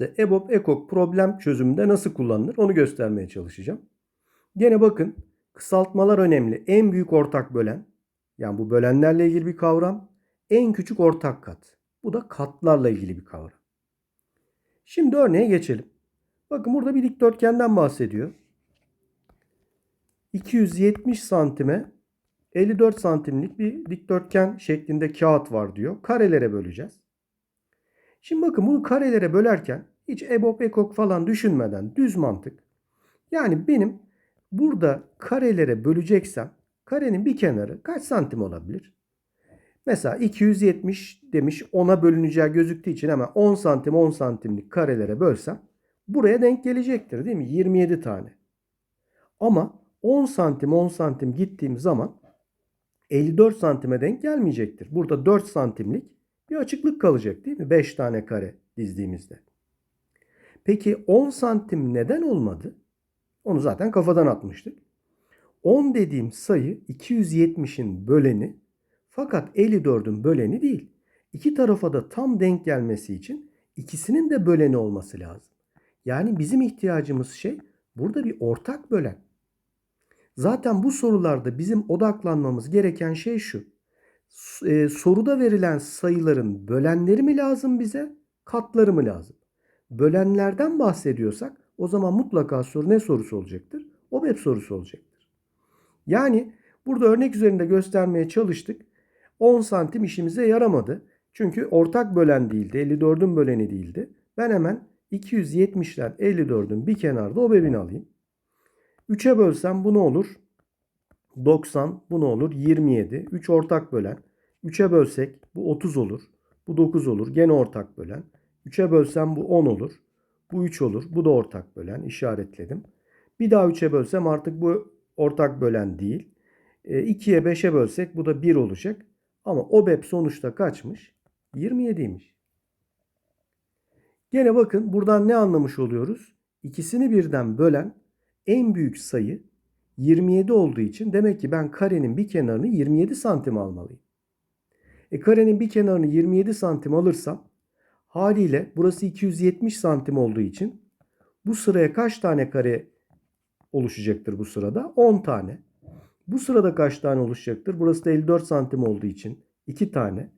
İşte EBOB EKOK problem çözümünde nasıl kullanılır onu göstermeye çalışacağım. Gene bakın kısaltmalar önemli. En büyük ortak bölen yani bu bölenlerle ilgili bir kavram. En küçük ortak kat. Bu da katlarla ilgili bir kavram. Şimdi örneğe geçelim. Bakın burada bir dikdörtgenden bahsediyor. 270 santime 54 santimlik bir dikdörtgen şeklinde kağıt var diyor. Karelere böleceğiz. Şimdi bakın bunu karelere bölerken hiç EBOB, EKOK falan düşünmeden düz mantık. Yani benim burada karelere böleceksem karenin bir kenarı kaç santim olabilir? Mesela 270 demiş 10'a bölüneceği gözüktüğü için hemen 10 santim 10 santimlik karelere bölsem buraya denk gelecektir değil mi? 27 tane. Ama 10 santim 10 santim gittiğim zaman 54 santime denk gelmeyecektir. Burada 4 santimlik bir açıklık kalacak değil mi? 5 tane kare dizdiğimizde. Peki 10 santim neden olmadı? Onu zaten kafadan atmıştık. 10 dediğim sayı 270'in böleni fakat 54'ün böleni değil. İki tarafa da tam denk gelmesi için ikisinin de böleni olması lazım. Yani bizim ihtiyacımız şey burada bir ortak bölen. Zaten bu sorularda bizim odaklanmamız gereken şey şu. E, soruda verilen sayıların bölenleri mi lazım bize, katları mı lazım? Bölenlerden bahsediyorsak o zaman mutlaka soru ne sorusu olacaktır? OBEP sorusu olacaktır. Yani burada örnek üzerinde göstermeye çalıştık. 10 santim işimize yaramadı. Çünkü ortak bölen değildi. 54'ün böleni değildi. Ben hemen 270'ler 54'ün bir kenarda OBEP'ini alayım. 3'e bölsem bu ne olur? 90 bu ne olur? 27. 3 ortak bölen. 3'e bölsek bu 30 olur. Bu 9 olur. Gene ortak bölen. 3'e bölsem bu 10 olur. Bu 3 olur. Bu da ortak bölen. İşaretledim. Bir daha 3'e bölsem artık bu ortak bölen değil. 2'ye 5'e bölsek bu da 1 olacak. Ama OBEP sonuçta kaçmış? 27'ymiş. Gene bakın buradan ne anlamış oluyoruz? İkisini birden bölen en büyük sayı 27 olduğu için demek ki ben karenin bir kenarını 27 santim almalıyım. E karenin bir kenarını 27 santim alırsam haliyle burası 270 santim olduğu için bu sıraya kaç tane kare oluşacaktır bu sırada? 10 tane. Bu sırada kaç tane oluşacaktır? Burası da 54 santim olduğu için 2 tane.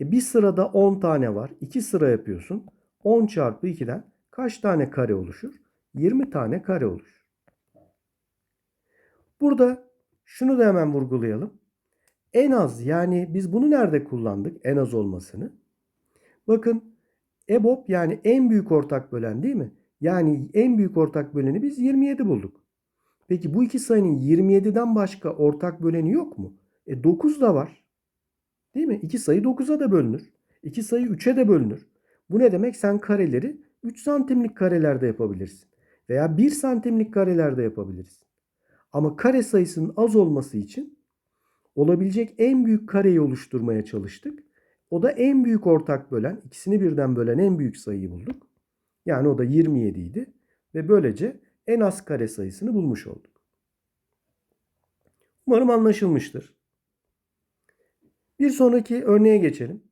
E bir sırada 10 tane var. 2 sıra yapıyorsun. 10 çarpı 2'den kaç tane kare oluşur? 20 tane kare oluşur. Burada şunu da hemen vurgulayalım. En az yani biz bunu nerede kullandık? En az olmasını. Bakın EBOB yani en büyük ortak bölen değil mi? Yani en büyük ortak böleni biz 27 bulduk. Peki bu iki sayının 27'den başka ortak böleni yok mu? E 9 da var. Değil mi? İki sayı 9'a da bölünür. İki sayı 3'e de bölünür. Bu ne demek? Sen kareleri 3 santimlik karelerde yapabilirsin. Veya 1 santimlik karelerde yapabilirsin. Ama kare sayısının az olması için olabilecek en büyük kareyi oluşturmaya çalıştık. O da en büyük ortak bölen, ikisini birden bölen en büyük sayıyı bulduk. Yani o da 27 idi. Ve böylece en az kare sayısını bulmuş olduk. Umarım anlaşılmıştır. Bir sonraki örneğe geçelim.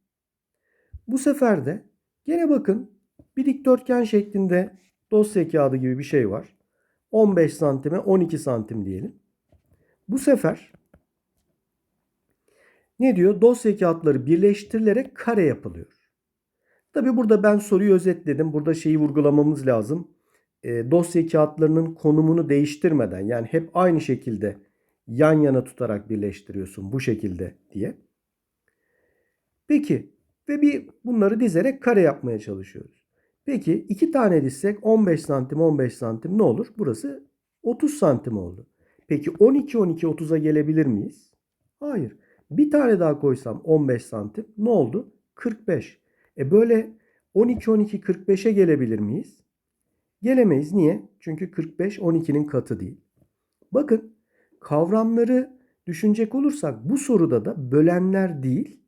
Bu sefer de gene bakın bir dikdörtgen şeklinde dosya kağıdı gibi bir şey var. 15 santime 12 santim diyelim. Bu sefer ne diyor? Dosya kağıtları birleştirilerek kare yapılıyor. Tabi burada ben soruyu özetledim. Burada şeyi vurgulamamız lazım. E, dosya kağıtlarının konumunu değiştirmeden yani hep aynı şekilde yan yana tutarak birleştiriyorsun bu şekilde diye. Peki ve bir bunları dizerek kare yapmaya çalışıyoruz. Peki iki tane dizsek 15 santim 15 santim ne olur? Burası 30 santim oldu. Peki 12 12 30'a gelebilir miyiz? Hayır. Bir tane daha koysam 15 santim ne oldu? 45. E böyle 12 12 45'e gelebilir miyiz? Gelemeyiz. Niye? Çünkü 45 12'nin katı değil. Bakın kavramları düşünecek olursak bu soruda da bölenler değil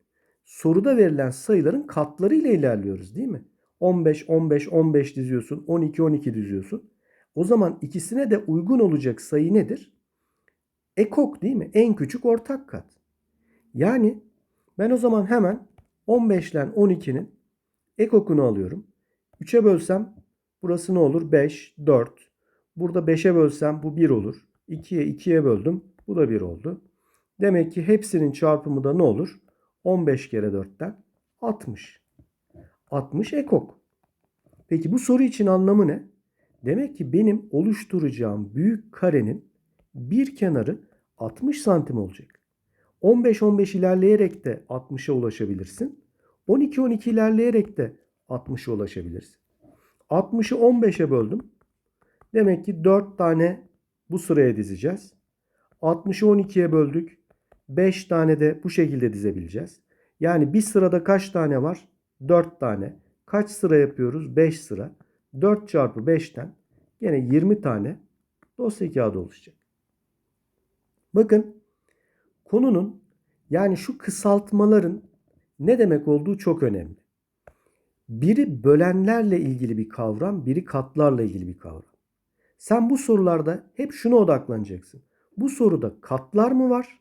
soruda verilen sayıların katları ile ilerliyoruz değil mi? 15 15 15 diziyorsun. 12 12 diziyorsun. O zaman ikisine de uygun olacak sayı nedir? Ekok değil mi? En küçük ortak kat. Yani ben o zaman hemen 15 ile 12'nin ekokunu alıyorum. 3'e bölsem Burası ne olur? 5, 4. Burada 5'e bölsem bu 1 olur. 2'ye 2'ye böldüm. Bu da 1 oldu. Demek ki hepsinin çarpımı da ne olur? 15 kere 4'ten 60. 60 ekok. Peki bu soru için anlamı ne? Demek ki benim oluşturacağım büyük karenin bir kenarı 60 santim olacak. 15-15 ilerleyerek de 60'a ulaşabilirsin. 12-12 ilerleyerek de 60'a ulaşabilirsin. 60'ı 15'e böldüm. Demek ki 4 tane bu sıraya dizeceğiz. 60'ı 12'ye böldük. 5 tane de bu şekilde dizebileceğiz. Yani bir sırada kaç tane var? 4 tane. Kaç sıra yapıyoruz? 5 sıra. 4 çarpı 5'ten yine 20 tane dosya kağıdı oluşacak. Bakın konunun yani şu kısaltmaların ne demek olduğu çok önemli. Biri bölenlerle ilgili bir kavram, biri katlarla ilgili bir kavram. Sen bu sorularda hep şuna odaklanacaksın. Bu soruda katlar mı var,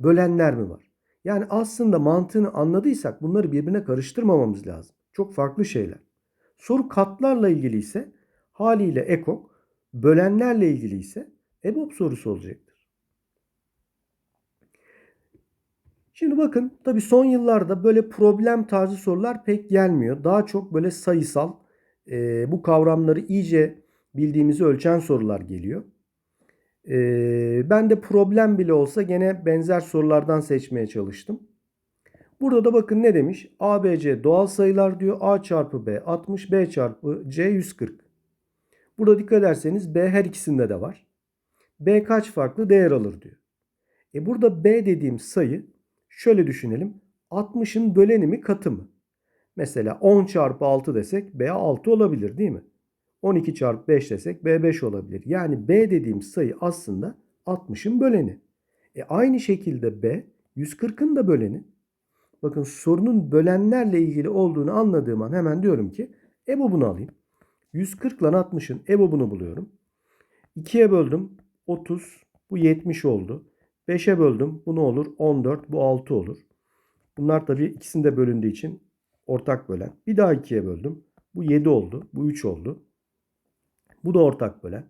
bölenler mi var? Yani aslında mantığını anladıysak bunları birbirine karıştırmamamız lazım. Çok farklı şeyler. Soru katlarla ilgili ise haliyle ekok, bölenlerle ilgili ise EBOB sorusu olacaktır. Şimdi bakın tabii son yıllarda böyle problem tarzı sorular pek gelmiyor. Daha çok böyle sayısal e, bu kavramları iyice bildiğimizi ölçen sorular geliyor. E, ben de problem bile olsa gene benzer sorulardan seçmeye çalıştım. Burada da bakın ne demiş? A, B, C doğal sayılar diyor. A çarpı B 60, B çarpı C 140. Burada dikkat ederseniz B her ikisinde de var. B kaç farklı değer alır diyor. E burada B dediğim sayı şöyle düşünelim. 60'ın böleni mi katı mı? Mesela 10 çarpı 6 desek B 6 olabilir değil mi? 12 çarpı 5 desek B 5 olabilir. Yani B dediğim sayı aslında 60'ın böleni. E aynı şekilde B 140'ın da böleni. Bakın sorunun bölenlerle ilgili olduğunu anladığım an hemen diyorum ki EBOB'unu alayım. 140 ile 60'ın EBOB'unu buluyorum. 2'ye böldüm 30 bu 70 oldu. 5'e böldüm bu ne olur? 14 bu 6 olur. Bunlar tabii ikisinde bölündüğü için ortak bölen. Bir daha 2'ye böldüm. Bu 7 oldu. Bu 3 oldu. Bu da ortak bölen.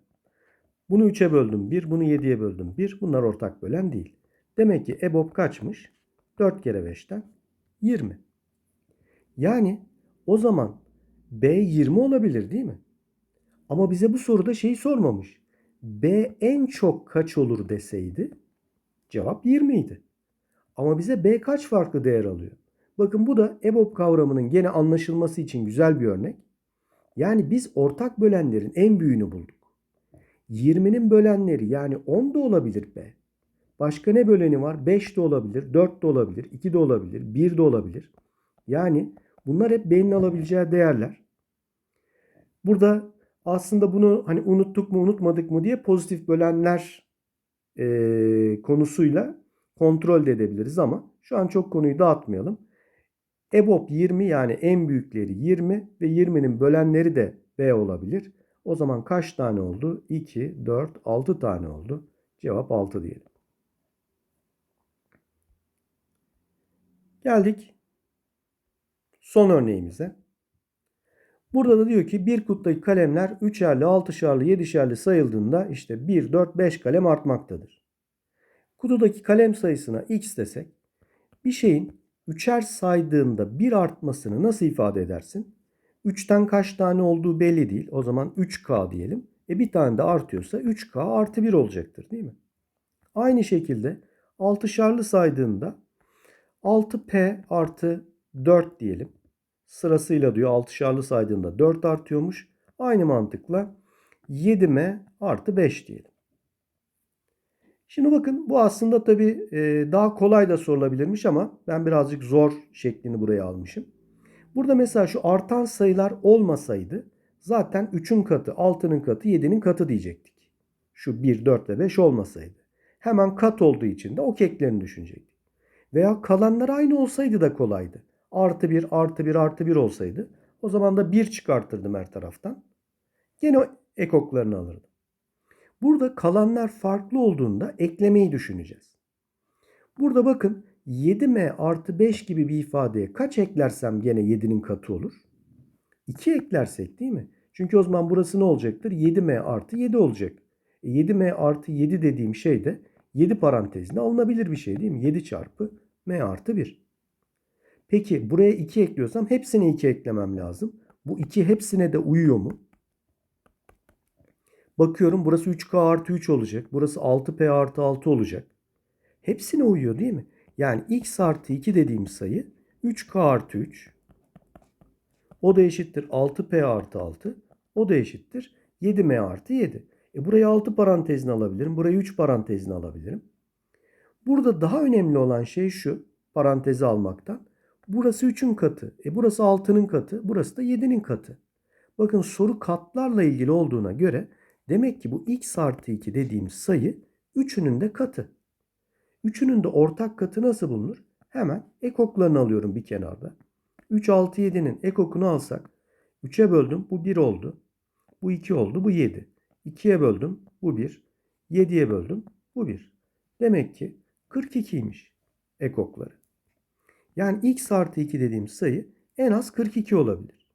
Bunu 3'e böldüm 1. Bunu 7'ye böldüm 1. Bunlar ortak bölen değil. Demek ki EBOB kaçmış? 4 kere 5'ten 20. Yani o zaman B 20 olabilir değil mi? Ama bize bu soruda şeyi sormamış. B en çok kaç olur deseydi cevap 20 idi. Ama bize B kaç farklı değer alıyor? Bakın bu da EBOB kavramının gene anlaşılması için güzel bir örnek. Yani biz ortak bölenlerin en büyüğünü bulduk. 20'nin bölenleri yani 10 da olabilir B. Başka ne böleni var? 5 de olabilir, 4 de olabilir, 2 de olabilir, 1 de olabilir. Yani bunlar hep B'nin alabileceği değerler. Burada aslında bunu hani unuttuk mu unutmadık mı diye pozitif bölenler e, konusuyla kontrol de edebiliriz ama şu an çok konuyu dağıtmayalım. EBOB 20 yani en büyükleri 20 ve 20'nin bölenleri de B olabilir. O zaman kaç tane oldu? 2, 4, 6 tane oldu. Cevap 6 diyelim. Geldik son örneğimize. Burada da diyor ki bir kuttaki kalemler 3'erli, 6'şarlı, 7'şerli sayıldığında işte 1, 4, 5 kalem artmaktadır. Kutudaki kalem sayısına x desek bir şeyin 3'er saydığında 1 artmasını nasıl ifade edersin? 3'ten kaç tane olduğu belli değil. O zaman 3K diyelim. E bir tane de artıyorsa 3K artı 1 olacaktır değil mi? Aynı şekilde 6'şarlı saydığında 6P artı 4 diyelim. Sırasıyla diyor 6'şarlı saydığında 4 artıyormuş. Aynı mantıkla 7M artı 5 diyelim. Şimdi bakın bu aslında tabii daha kolay da sorulabilirmiş ama ben birazcık zor şeklini buraya almışım. Burada mesela şu artan sayılar olmasaydı zaten 3'ün katı, 6'nın katı, 7'nin katı diyecektik. Şu 1, 4 ve 5 olmasaydı. Hemen kat olduğu için de o keklerini düşünecektik. Veya kalanlar aynı olsaydı da kolaydı. Artı 1, artı 1, artı 1 olsaydı o zaman da 1 çıkartırdım her taraftan. Gene ekoklarını alırdım. Burada kalanlar farklı olduğunda eklemeyi düşüneceğiz. Burada bakın 7m artı 5 gibi bir ifadeye kaç eklersem gene 7'nin katı olur? 2 eklersek değil mi? Çünkü o zaman burası ne olacaktır? 7m artı 7 olacak. E 7m artı 7 dediğim şey de 7 parantezine alınabilir bir şey değil mi? 7 çarpı m artı 1. Peki buraya 2 ekliyorsam hepsine 2 eklemem lazım. Bu 2 hepsine de uyuyor mu? Bakıyorum burası 3K artı 3 olacak. Burası 6P artı 6 olacak. Hepsine uyuyor değil mi? Yani x artı 2 dediğim sayı 3K artı 3. O da eşittir 6P artı 6. O da eşittir 7M artı 7. E burayı 6 parantezine alabilirim. Burayı 3 parantezine alabilirim. Burada daha önemli olan şey şu. Parantezi almaktan. Burası 3'ün katı. E burası 6'nın katı. Burası da 7'nin katı. Bakın soru katlarla ilgili olduğuna göre demek ki bu x artı 2 dediğim sayı 3'ünün de katı. Üçünün de ortak katı nasıl bulunur? Hemen ekoklarını alıyorum bir kenarda. 3, 6, 7'nin ekokunu alsak 3'e böldüm bu 1 oldu. Bu 2 oldu bu 7. 2'ye böldüm bu 1. 7'ye böldüm bu 1. Demek ki 42'ymiş ekokları. Yani x artı 2 dediğim sayı en az 42 olabilir.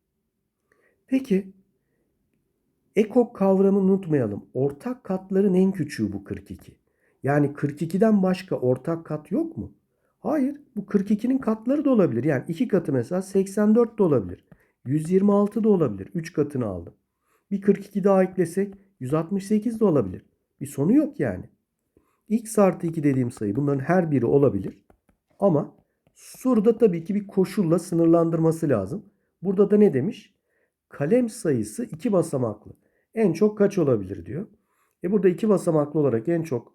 Peki ekok kavramını unutmayalım. Ortak katların en küçüğü bu 42. Yani 42'den başka ortak kat yok mu? Hayır. Bu 42'nin katları da olabilir. Yani 2 katı mesela 84 de olabilir. 126 da olabilir. 3 katını aldım. Bir 42 daha eklesek 168 de olabilir. Bir sonu yok yani. X artı 2 dediğim sayı bunların her biri olabilir. Ama soruda tabii ki bir koşulla sınırlandırması lazım. Burada da ne demiş? Kalem sayısı 2 basamaklı. En çok kaç olabilir diyor. E burada 2 basamaklı olarak en çok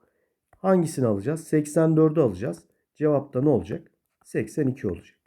hangisini alacağız? 84'ü alacağız. Cevapta ne olacak? 82 olacak.